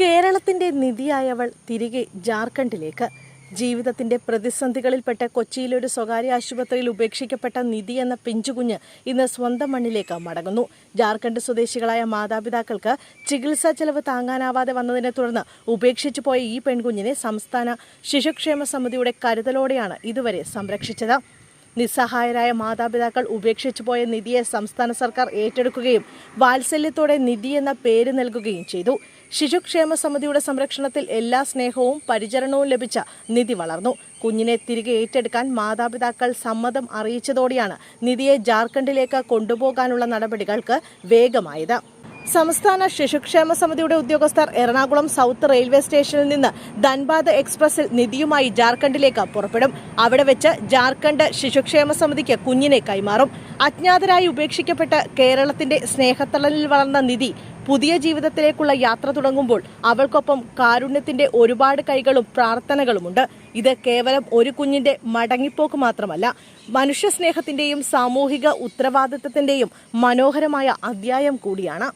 കേരളത്തിന്റെ നിധിയായവൾ തിരികെ ജാർഖണ്ഡിലേക്ക്. ജീവിതത്തിന്റെ പ്രതിസന്ധികളിൽപ്പെട്ട കൊച്ചിയിലെ ഒരു സ്വകാര്യ ആശുപത്രിയിൽ ഉപേക്ഷിക്കപ്പെട്ട നിധി എന്ന പിഞ്ചുകുഞ്ഞ് ഇന്ന് സ്വന്തം മണ്ണിലേക്ക് മടങ്ങുന്നു. ജാർഖണ്ഡ് സ്വദേശികളായ മാതാപിതാക്കൾക്ക് ചികിത്സാ ചെലവ് താങ്ങാനാവാതെ വന്നതിനെ തുടർന്ന് ഉപേക്ഷിച്ചു പോയ ഈ പെൺകുഞ്ഞിനെ സംസ്ഥാന ശിശുക്ഷേമ സമിതിയുടെ കരുതലോടെയാണ് ഇതുവരെ സംരക്ഷിച്ചത്. നിസ്സഹായരായ മാതാപിതാക്കൾ ഉപേക്ഷിച്ചു പോയ നിധിയെ സംസ്ഥാന സർക്കാർ ഏറ്റെടുക്കുകയും വാത്സല്യത്തോടെ നിധി എന്ന പേര് നൽകുകയും ചെയ്തു. ശിശുക്ഷേമ സമിതിയുടെ സംരക്ഷണത്തിൽ എല്ലാ സ്നേഹവും പരിചരണവും ലഭിച്ച നിധി വളർന്നു. കുഞ്ഞിനെ തിരികെ ഏറ്റെടുക്കാൻ മാതാപിതാക്കൾ സമ്മതം അറിയിച്ചതോടെയാണ് നിധിയെ ജാർഖണ്ഡിലേക്ക് കൊണ്ടുപോകാനുള്ള നടപടികൾക്ക് വേഗമായത്. സംസ്ഥാന ശിശുക്ഷേമ സമിതിയുടെ ഉദ്യോഗസ്ഥർ എറണാകുളം സൗത്ത് റെയിൽവേ സ്റ്റേഷനിൽ നിന്ന് ധൻബാദ് എക്സ്പ്രസിൽ നിധിയുമായി ജാർഖണ്ഡിലേക്ക് പുറപ്പെടും. അവിടെ വെച്ച് ജാർഖണ്ഡ് ശിശുക്ഷേമ സമിതിക്ക് കുഞ്ഞിനെ കൈമാറും. അജ്ഞാതരായി ഉപേക്ഷിക്കപ്പെട്ട് കേരളത്തിന്റെ സ്നേഹത്തളലിൽ വളർന്ന നിധി പുതിയ ജീവിതത്തിലേക്കുള്ള യാത്ര തുടങ്ങുമ്പോൾ അവൾക്കൊപ്പം കാരുണ്യത്തിന്റെ ഒരുപാട് കൈകളും പ്രാർത്ഥനകളുമുണ്ട്. ഇത് കേവലം ഒരു കുഞ്ഞിന്റെ മടങ്ങിപ്പോക്ക് മാത്രമല്ല മനുഷ്യ സ്നേഹത്തിന്റെയും സാമൂഹിക ഉത്തരവാദിത്തത്തിന്റെയും മനോഹരമായ അധ്യായം കൂടിയാണ്.